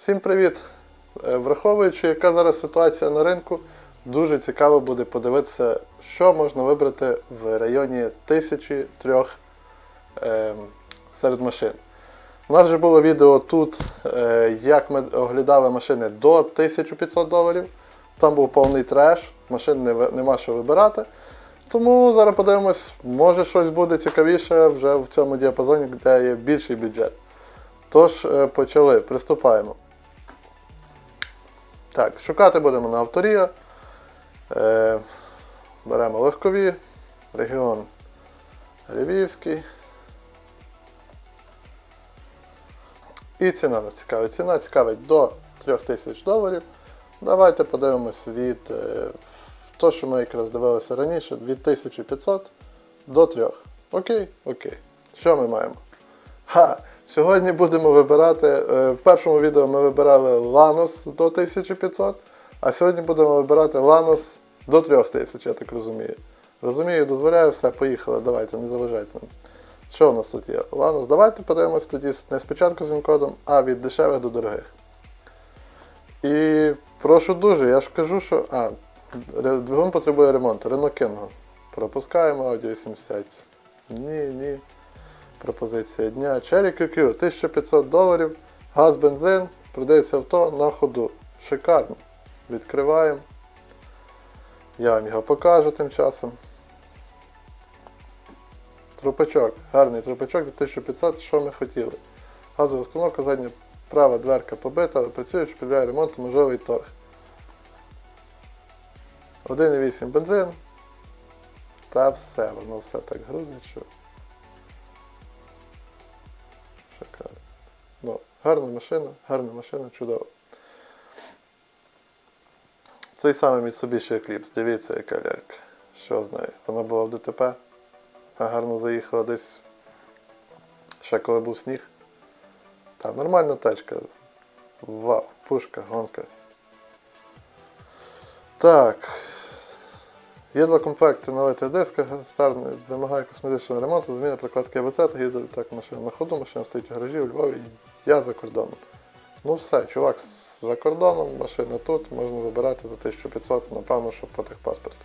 Всім привіт! Е, Враховуючи, яка зараз ситуація на ринку, дуже цікаво буде подивитися, що можна вибрати в районі тисячі трьох е, серед машин. У нас вже було відео тут, е, як ми оглядали машини до 1500 доларів. Там був повний треш, машин не, нема що вибирати. Тому зараз подивимось, може щось буде цікавіше вже в цьому діапазоні, де є більший бюджет. Тож, е, почали, приступаємо. Так, шукати будемо на авторія. Е, беремо легкові, регіон Львівський. І ціна нас цікавить. Ціна цікавить до 3000 доларів. Давайте подивимось від е, то, що ми якраз дивилися раніше, від 1500 до 3. Окей, окей. Що ми маємо? Ха! Сьогодні будемо вибирати. е, В першому відео ми вибирали Lanos до 1500, а сьогодні будемо вибирати Lanos до 3000, я так розумію. Розумію, дозволяю, все, поїхали. Давайте, не заважайте нам. Що в нас тут є? Lanos, давайте подивимось тоді не спочатку з він-кодом, а від дешевих до дорогих. І прошу дуже, я ж кажу, що. А, двигун потребує ремонту. Renault Kingo. Пропускаємо Audi 80. Ні, ні. Пропозиція дня. Cherry QQ 1500 доларів. Газ, бензин. Продається авто на ходу. Шикарно. Відкриваємо. Я вам його покажу тим часом. Трупачок. Гарний трупачок за 1500. Що ми хотіли? Газова установка, задня права дверка побита, але працює, що підбирає ремонту, можливий торг. 1,8 бензин. Та все, воно все так грузить, що. Гарна машина, гарна машина, чудово. Цей самий Mitsubishi Eclipse, дивіться, яка лялька. Що з нею? Вона була в ДТП, а гарно заїхала десь. Ще коли був сніг. Та нормальна тачка. Вау, пушка, гонка. Так. Є два комплекти на литих дисках, стар вимагає косметичного ремонту, заміна прокладки АБЦ та гідротрак машина на ходу, машина стоїть у гаражі у Львові, я за кордоном. Ну все, чувак за кордоном, машина тут, можна забирати за 1500, напевно, що по техпаспорту.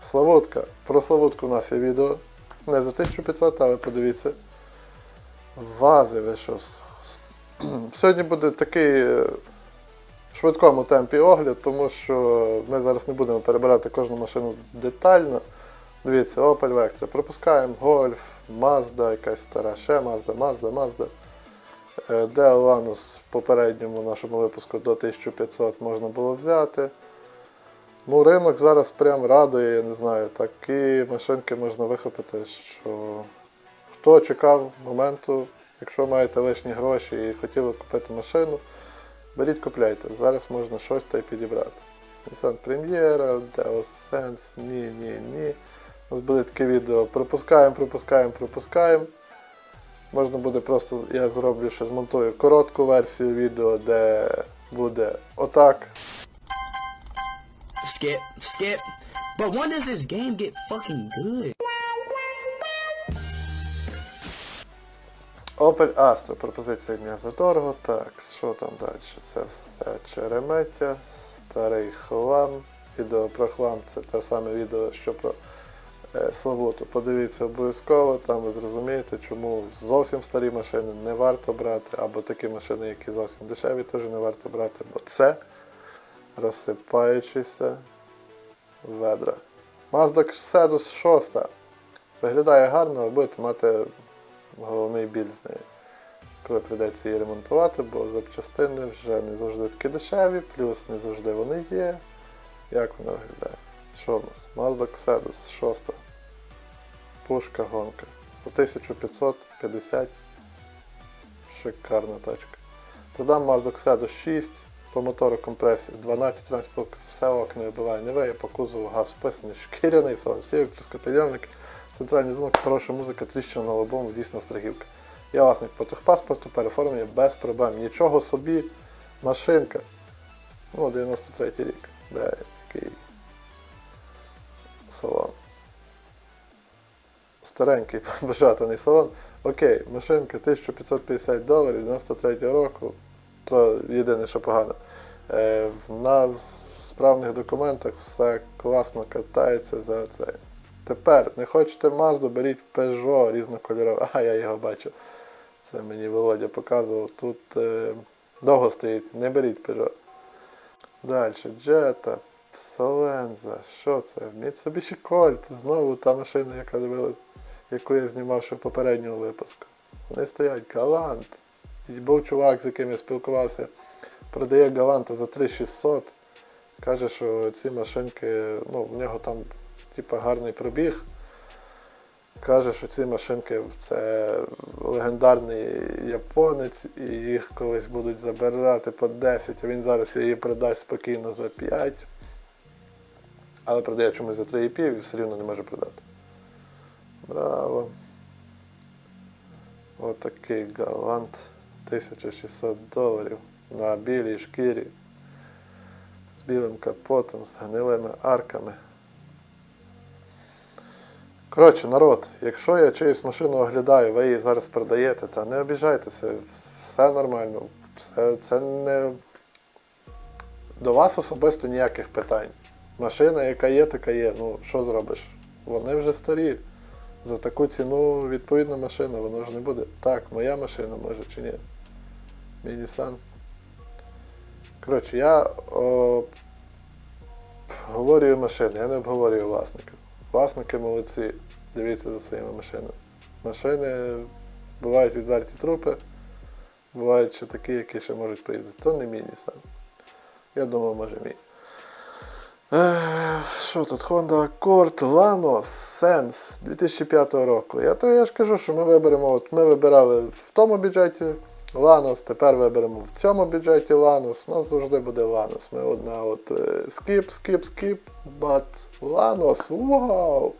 Славутка. Про Славутку у нас є відео. Не за 1500, але подивіться. Вази, ви що. Сьогодні буде такий е, швидкому темпі огляд, тому що ми зараз не будемо перебирати кожну машину детально. Дивіться, Opel Vectra. Пропускаємо Golf, Mazda, якась стара, ще Mazda, Mazda, Mazda. Е, Dell Lanos в попередньому нашому випуску до 1500 можна було взяти. Ну, ринок зараз прям радує, я не знаю, такі машинки можна вихопити, що хто чекав моменту, якщо маєте лишні гроші і хотіли купити машину, беріть купляйте. Зараз можна щось та й підібрати. Nissan Premiera, Deus Sense, ні, ні, ні. У нас буде таке відео. Пропускаємо, пропускаємо, пропускаємо. Можна буде просто, я зроблю ще змонтую коротку версію відео, де буде отак. Skip, skip. But when does this game get fucking good? Opel Astra, пропозиція дня задорого. Так, що там далі? Це все черемеття, старий хлам. Відео про хлам це те саме відео, що про Славуту. Подивіться обов'язково, там ви зрозумієте, чому зовсім старі машини не варто брати, або такі машини, які зовсім дешеві, теж не варто брати, бо це розсипаючися ведра. Mazda Cedus 6. Виглядає гарно, ви будете мати головний біль з нею. Коли прийдеться її ремонтувати, бо запчастини вже не завжди такі дешеві, плюс не завжди вони є. Як вона виглядає? Що в нас? Mazda Xedus 6. Пушка гонка. За 1550. Шикарна тачка. Продам Mazda Xedus 6 по мотору компресії 12 транспорт, все окна вибиває, не виє, по кузову газ вписаний, шкіряний салон, всі електроскопідйомник, центральний звук, хороша музика, тріщина на лобому, дійсно страхівка. Я власник по техпаспорту, переформлення без проблем. Нічого собі, машинка. Ну, 93 рік. Де який салон. Старенький бажатаний салон. Окей, машинка 1550 доларів 93 року. То єдине, що погано. Е, на справних документах все класно катається за це. Тепер не хочете Мазду, беріть Peugeot різнокольорове. А, я його бачив. Це мені Володя показував. Тут е, довго стоїть, не беріть Peugeot. Далі, Jetta, Solenza, що це? Mitsubishi Colt, знову та машина, яка дивилась, яку я знімав ще в попередньому випуску. Вони стоять Галант. І був чувак, з яким я спілкувався, продає Галанта за 3600. Каже, що ці машинки, ну, в нього там типа гарний пробіг. Каже, що ці машинки це легендарний японець, і їх колись будуть забирати по 10, а він зараз її продасть спокійно за 5. Але продає чомусь за 3,5 і все рівно не може продати. Браво. Отакий галант. 1600 доларів на білій шкірі. З білим капотом, з гнилими арками. Коротше, народ, якщо я чиюсь машину оглядаю, ви її зараз продаєте, та не обіжайтеся, все нормально. Це, це не до вас особисто ніяких питань. Машина, яка є, така є. Ну, що зробиш? Вони вже старі. За таку ціну відповідна машина, воно ж не буде. Так, моя машина може чи ні. Мій Nissan. Коротше, я о, обговорюю машини, я не обговорюю власників. Власники молодці, дивіться за своїми машинами. Машини бувають відверті трупи, бувають ще такі, які ще можуть поїздити. То не мій Nissan. Я думав, може мій. Що тут? Honda Accord Lanos Sense 2005 року. Я то я ж кажу, що ми виберемо. От ми вибирали в тому бюджеті Lanos, тепер виберемо в цьому бюджеті Lanos. У нас завжди буде Lanos. Ми одна от е, skip, skip, skip, but Lanos, вау!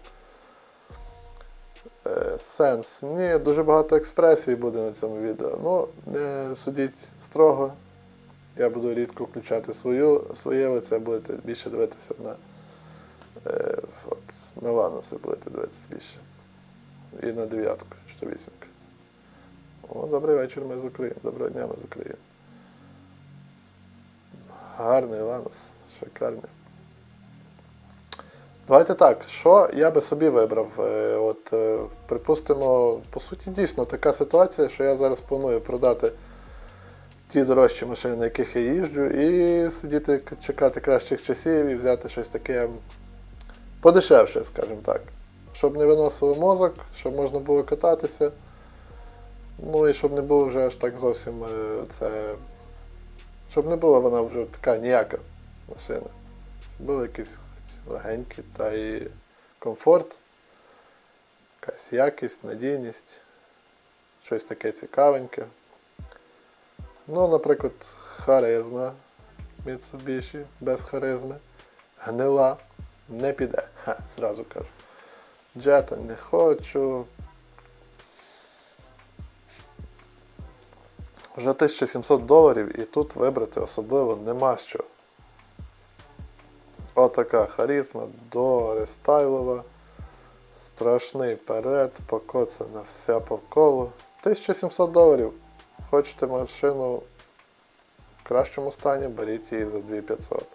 Sense. Ні, дуже багато експресій буде на цьому відео. Ну, не судіть строго. Я буду рідко включати свою, своє лице, будете більше дивитися на, е, от, на ланоси будете дивитися більше. І на дев'ятку, то вісімку. О, добрий вечір, ми з України. Доброго дня, ми з України. Гарний ланос, шикарний. Давайте так, що я би собі вибрав? Е, От, е, припустимо, по суті, дійсно така ситуація, що я зараз планую продати ті дорожчі машини, на яких я їжджу, і сидіти чекати кращих часів і взяти щось таке подешевше, скажімо так. Щоб не виносило мозок, щоб можна було кататися. Ну і щоб не було вже аж так зовсім е, це. Щоб не була вона вже така ніяка машина. Були якісь легенькі та і комфорт, якась якість, надійність, щось таке цікавеньке. Ну, наприклад, харизма Mitsubishi без харизми. Гнила не піде. Ха, зразу кажу. Джета не хочу. Вже 1700 доларів і тут вибрати особливо нема що. Отака харизма до рестайлова. Страшний перед, покоцана вся по колу. 1700 доларів. Хочете машину в кращому стані, беріть її за 2500.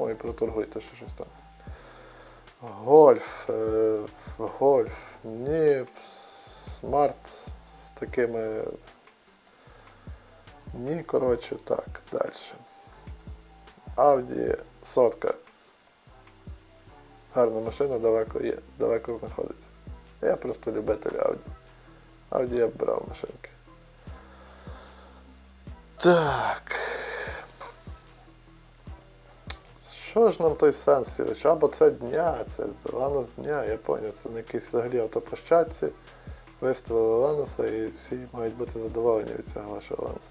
Ну і проторгуйте ще щось там. Гольф, е, гольф, ні, смарт з такими. Ні, коротше, так, далі. Audi сотка. Гарна машина далеко є, далеко знаходиться. Я просто любитель Audi. Audi я б брав машинки. Так. Що ж нам той сенс Сірич? Або це дня, це Ланос дня, я поняв, це на якійсь взагалі автоплощадці. Виставили Ланоса і всі мають бути задоволені від цього вашого Ланоса.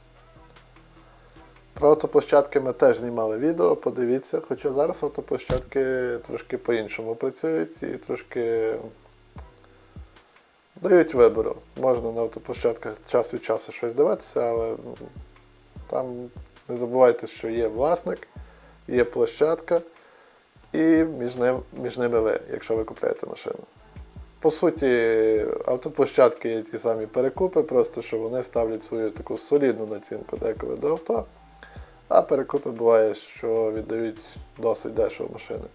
Про автоплощадки ми теж знімали відео, подивіться, хоча зараз автоплощадки трошки по-іншому працюють і трошки дають вибору. Можна на автоплощадках час від часу щось дивитися, але там не забувайте, що є власник, є площадка, і між, ним, між ними ви, якщо ви купляєте машину. По суті, автоплощадки є ті самі перекупи, просто що вони ставлять свою таку солідну націнку деколи до авто. А перекупи буває, що віддають досить дешево машини.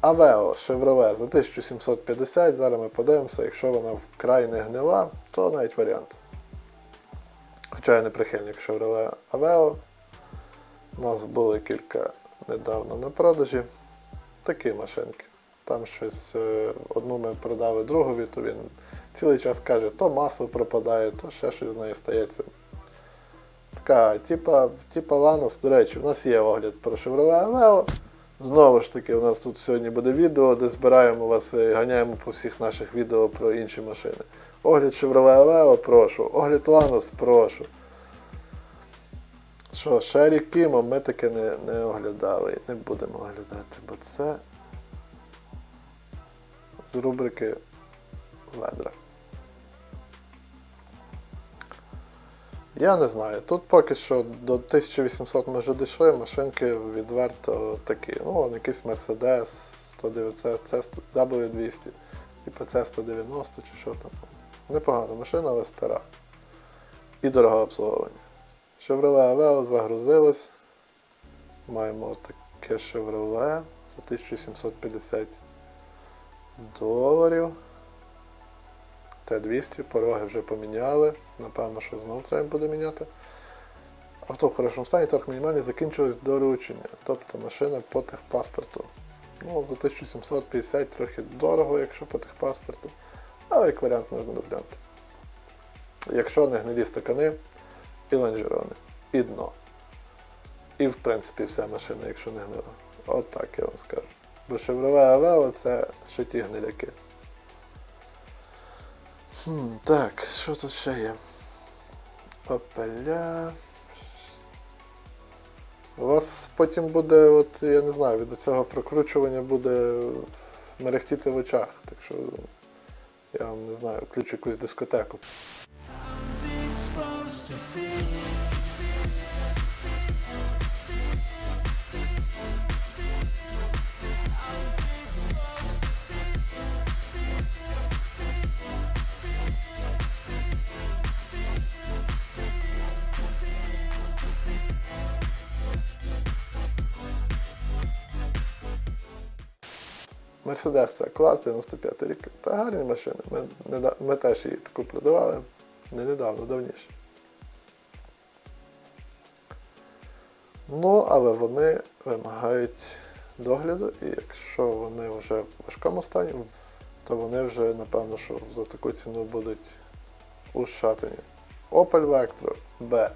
Авео Chevrolet за 1750, зараз ми подивимося, якщо вона вкрай не гнила, то навіть варіант. Хоча я не прихильник Chevrolet Aveo. У нас були кілька недавно на продажі. Такі машинки. Там щось е, одну ми продали другові, то він цілий час каже, то масло пропадає, то ще щось з нею стається. Така, типа, типа Ланос, до речі, у нас є огляд про Chevrolet Aveo. Знову ж таки, у нас тут сьогодні буде відео, де збираємо вас і ганяємо по всіх наших відео про інші машини. Огляд Chevrolet прошу. Огляд Lanos, прошу. Що, Шері Кімо ми таке не, не оглядали не будемо оглядати, бо це з рубрики Ведра. Я не знаю. Тут поки що до 1800 ми вже дійшли, машинки відверто такі. Ну, вон якийсь Mercedes 109, це W200, типу це 190 чи що там. Непогана машина, але стара. І дороге обслуговування. Chevrolet Aveo загрузилось. Маємо таке Chevrolet за 1750 доларів. Т-200, пороги вже поміняли. Напевно, що знову треба буде міняти. Авто в хорошому стані, торг мінімальний закінчилось доручення. Тобто машина по техпаспорту. Ну, за 1750 трохи дорого, якщо по техпаспорту. Але як варіант можна розглянути. Якщо не гнилі стакани і лонжерони, і дно. І в принципі вся машина, якщо не гнила. От так я вам скажу. Бо Chevrolet Aveo це ще ті гниляки. Хм, так, що тут ще є? Опеля. У вас потім буде, от я не знаю, від цього прокручування буде мерехтіти в очах. Так що я вам не знаю, включу якусь дискотеку. Мерседес це клас 95 рік. Та гарні машини. Ми, ми теж її таку продавали не недавно, давніше. Ну, але вони вимагають догляду, і якщо вони вже в важкому стані, то вони вже, напевно, що за таку ціну будуть ушатані. Opel Vectra B.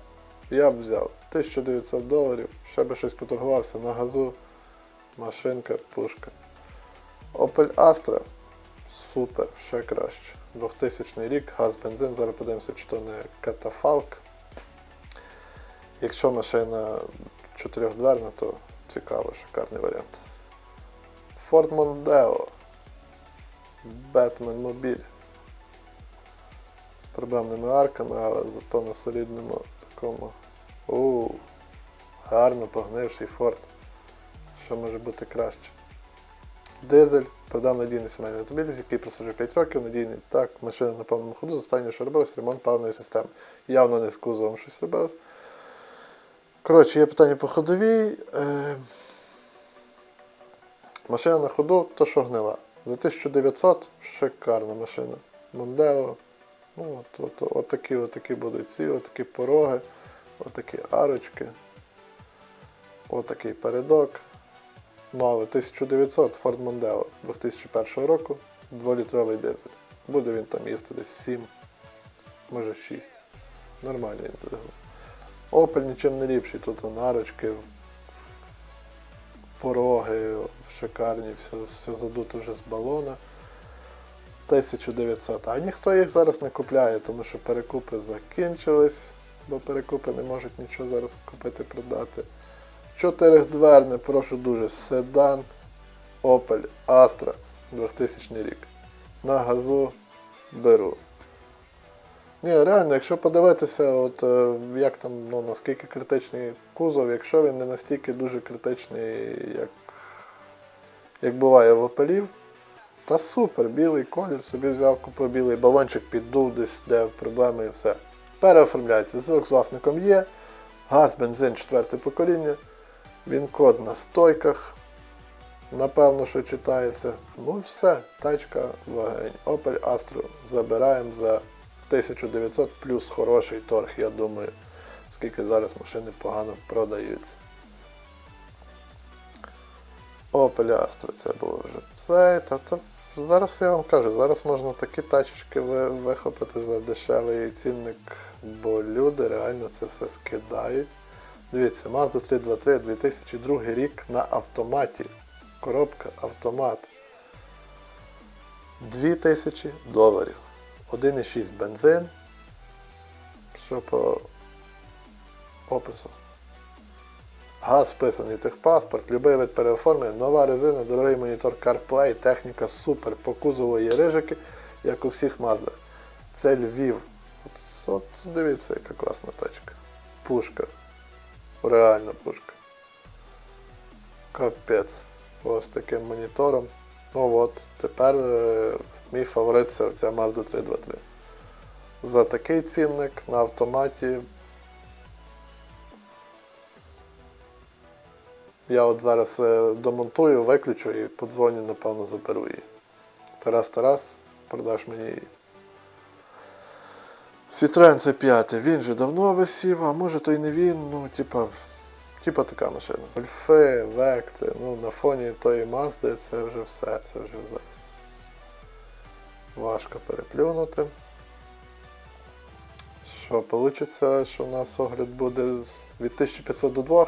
Я б взяв 1900 доларів, ще би щось поторгувався на газу, машинка, пушка. Opel Astra. Супер, ще краще. 2000 рік, газ, бензин. Зараз подивимося, чи то не катафалк. Якщо машина чотирьохдверна, то цікаво, шикарний варіант. Ford Mondeo. Batman Mobile. З проблемними арками, але зато на солідному такому. Ууу, гарно погнивший Ford. Що може бути краще? Дизель, продав надійний сімейний автомобіль, який прослужив 5 років, надійний так, машина на повному ходу, з останнього, що робилось, ремонт паливної системи. Явно не з кузовом щось робилось. Коротше, є питання по ходовій. Е... Машина на ходу, то що гнила. За 1900 шикарна машина. Мондео. Ну, от, от, от, такі, от такі будуть ці, от такі пороги, от такі арочки, от такий передок. Мали 1900 Ford Mondeo 2001 року, 2-літровий дизель. Буде він там їсти десь 7, може 6. Нормальний двигун. Opel нічим не ліпший, тут вон арочки, пороги шикарні, все, все задуто вже з балона. 1900. А ніхто їх зараз не купляє, тому що перекупи закінчились, бо перекупи не можуть нічого зараз купити продати. Чотиридверне, прошу дуже, седан Opel Astra 2000 рік. На газу беру. Ні, реально, якщо подивитися, от, е, як там, ну, наскільки критичний кузов, якщо він не настільки дуже критичний, як, як буває в Опелів, та супер, білий колір, собі взяв, купив білий балончик, піддув десь, де проблеми і все. Переоформляється. Зв'язок з власником є, Газ, бензин, четверте покоління. Він код на стойках. Напевно, що читається. Ну все, тачка вагень. Opel Astra забираємо за 1900 плюс хороший торг, я думаю, оскільки зараз машини погано продаються. Opel Astra це було вже все. Та, то зараз я вам кажу, зараз можна такі тачечки ви- вихопити за дешевий цінник, бо люди реально це все скидають. Дивіться, Mazda 323 2002 рік на автоматі. Коробка автомат. 2000 доларів. 1,6 бензин. Що по опису? Газ вписаний техпаспорт, любий вид переоформлення, нова резина, дорогий монітор CarPlay, техніка супер. По кузову є рижики, як у всіх Маздах. Це Львів. От, от дивіться, яка класна тачка. Пушка. Реальна пушка. Капець. Ось таким монітором. Ну от, тепер е, мій фаворит це ця Mazda 323. За такий цінник на автоматі. Я от зараз е, домонтую, виключу і подзвоню, напевно, заберу її. Тарас Тарас, продаш мені її. Citroen c 5 він же давно висів, а може то й не він, ну, типа, типа така машина. Ольфи, вектри, ну на фоні тої Мазди це вже все, це вже зараз важко переплюнути. Що вийде, що у нас огляд буде від 1500 до 2,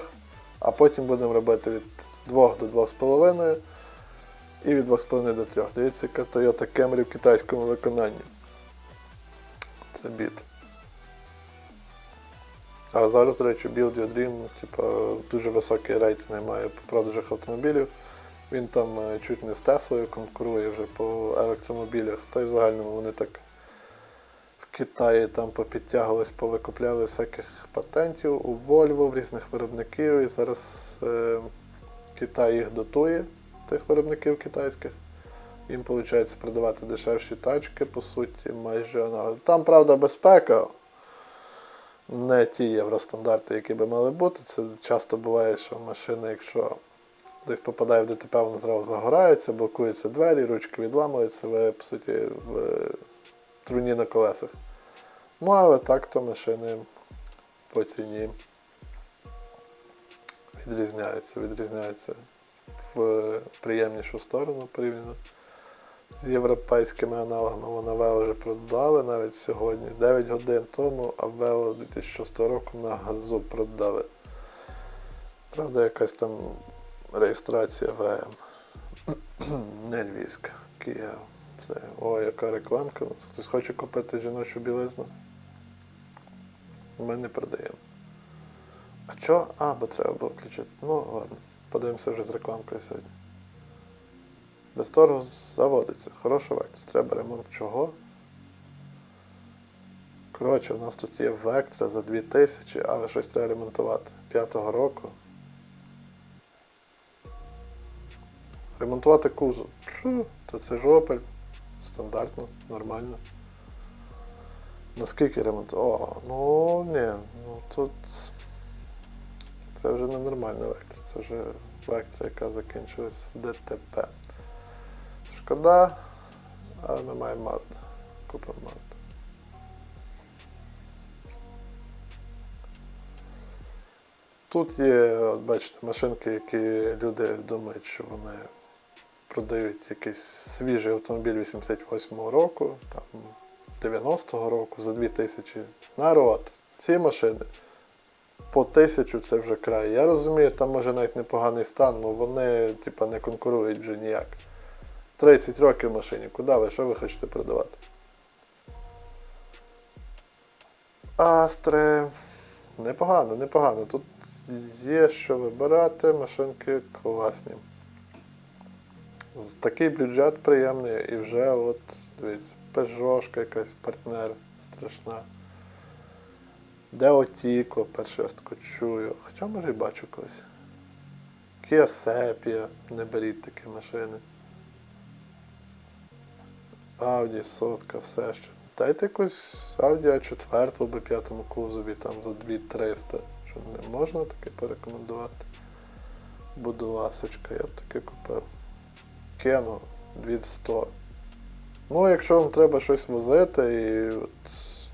а потім будемо робити від 2 до 2,5 і від 2,5 до 3. Дивіться, яка Toyota Camry в китайському виконанні. Це біт. А зараз, до речі, Build Your Dream, типа, дуже високий рейтинг має по продажах автомобілів. Він там е, чуть не з Теслою конкурує вже по електромобілях. То й в загальному вони так в Китаї там попідтягувались, повикупляли всяких патентів у Volvo, в різних виробників. І зараз е, Китай їх дотує, тих виробників китайських. Їм виходить продавати дешевші тачки, по суті, майже. Там, правда, безпека. Не ті євростандарти, які би мали бути. Це часто буває, що машина, якщо десь попадає в ДТП, вона зразу загорається, блокуються двері, ручки відламуються, ви, по суті, в труні на колесах. Ну, але так то машини по ціні відрізняються, відрізняються в приємнішу сторону порівняно з європейськими аналогами. Вона Вео вже продали навіть сьогодні. 9 годин тому, а Вео 2006 року на газу продали. Правда, якась там реєстрація ВМ. Не львівська. Київ. Це. О, яка рекламка. Хтось хоче купити жіночу білизну. Ми не продаємо. А чо? А, бо треба було включити. Ну, ладно. Подивимося вже з рекламкою сьогодні. Без торгу заводиться. Хороший вектор. Треба ремонт чого? Коротше, у нас тут є вектор за 2000, але щось треба ремонтувати. П'ятого року. Ремонтувати кузов. То це ж Opel. Стандартно, нормально. Наскільки ремонт? О, ну ні, ну тут це вже не нормальний вектор, це вже вектор, яка закінчилась в ДТП. Шкода, але маємо Mazda. Купимо Mazda. Тут є, от бачите, машинки, які люди думають, що вони продають якийсь свіжий автомобіль 88-го року, там 90-го року за 2000. Народ, ці машини по тисячу це вже край. Я розумію, там може навіть непоганий стан, але вони типа, не конкурують вже ніяк. 30 років машині, куди ви, що ви хочете продавати? Астри. Непогано, непогано. Тут є що вибирати, машинки класні. Такий бюджет приємний і вже от, дивіться, пежошка якась партнер страшна. Деотіко, перший раз таку чую. Хоча може і бачу когось. Kia Sepia, не беріть такі машини. Audi сотка, все ще. Дайте якусь Audi A4 в B5 кузові там за 2300, що не можна таке порекомендувати. Буду ласочка, я б таке купив. Кену 200. Ну, якщо вам треба щось возити, і от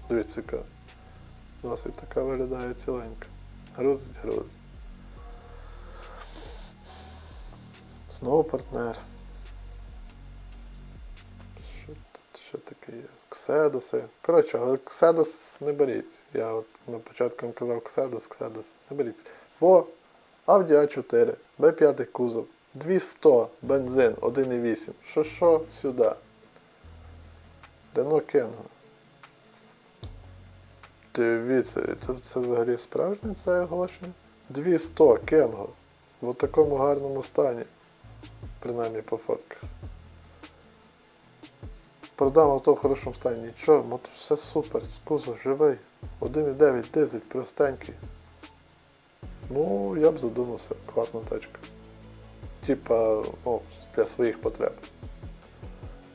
дивіться, яка досить така виглядає ціленька. Грузить, грузить. Знову партнер. Ще таке є? Кседоси. Коротше, але Кседос не беріть. Я от на початку вам казав Кседос, Кседос не беріть. Бо Audi A4, B5 кузов, 200, бензин 1,8. Що що сюди? Рено Кенго. Дивіться, це, це взагалі справжнє це оголошення? 200 Кенго. В такому гарному стані. Принаймні по фотках. Продам авто в хорошому стані. Нічого, мото все супер, кузов живий. 1,9 дизель, простенький. Ну, я б задумався, класна тачка. Типа, ну, для своїх потреб.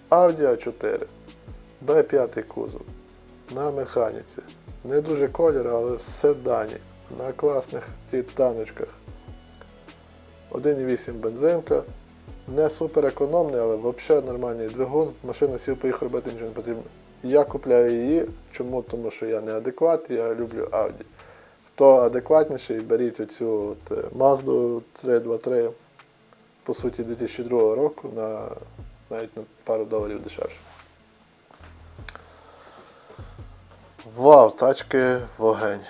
Audi A4. B5 кузов. На механіці. Не дуже колір, але все дані. На класних титаночках. 1,8 бензинка. Не супер економний, але взагалі нормальний двигун. Машина сів поїхав робити нічого не потрібно. Я купляю її. Чому? Тому що я не адекват, я люблю Audi. Хто адекватніший, беріть оцю от е, Mazda 323, по суті, 2002 року на навіть на пару доларів дешевше. Вау, тачки вогень.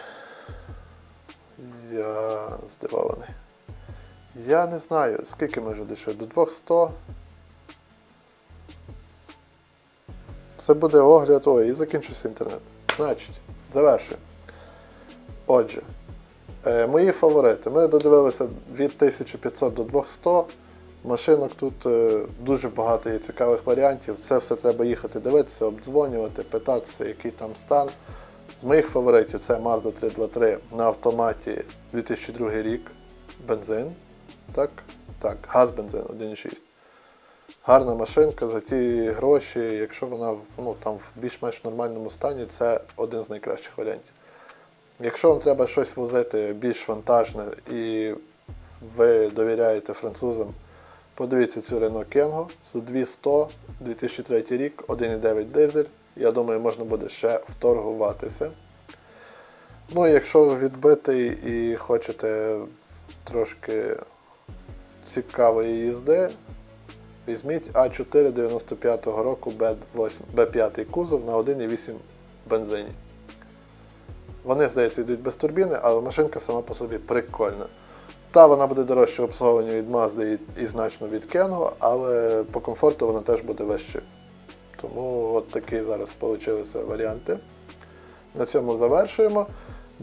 Я здивований. Я не знаю, скільки ми вже дійшли, до 200. Це буде огляд, ой, і закінчився інтернет. Значить, завершуємо. Отже, е, мої фаворити. Ми додивилися від 1500 до 200. Машинок тут е, дуже багато є цікавих варіантів. Це все треба їхати дивитися, обдзвонювати, питатися, який там стан. З моїх фаворитів це Mazda 323 на автоматі 2002 рік. Бензин. Так, так, газ бензин 1,6. Гарна машинка за ті гроші, якщо вона ну, там в більш-менш нормальному стані, це один з найкращих варіантів. Якщо вам треба щось возити більш вантажне і ви довіряєте французам, подивіться цю Renault Kengo за 200 2003 рік, 1,9 дизель. Я думаю, можна буде ще вторгуватися. Ну, якщо ви відбитий і хочете трошки цікавої їзди, візьміть А4 95-го року B8, B5 кузов на 1,8 бензині. Вони, здається, йдуть без турбіни, але машинка сама по собі прикольна. Та вона буде дорожче в від Mazda і, і значно від Kengo, але по комфорту вона теж буде вищою. Тому от такі зараз вийшли варіанти. На цьому завершуємо.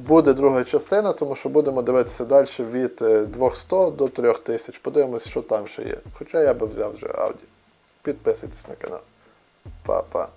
Буде друга частина, тому що будемо дивитися далі від е, 200 до 3000. Подивимось, що там ще є. Хоча я би взяв вже Audi. Підписуйтесь на канал. Па-па.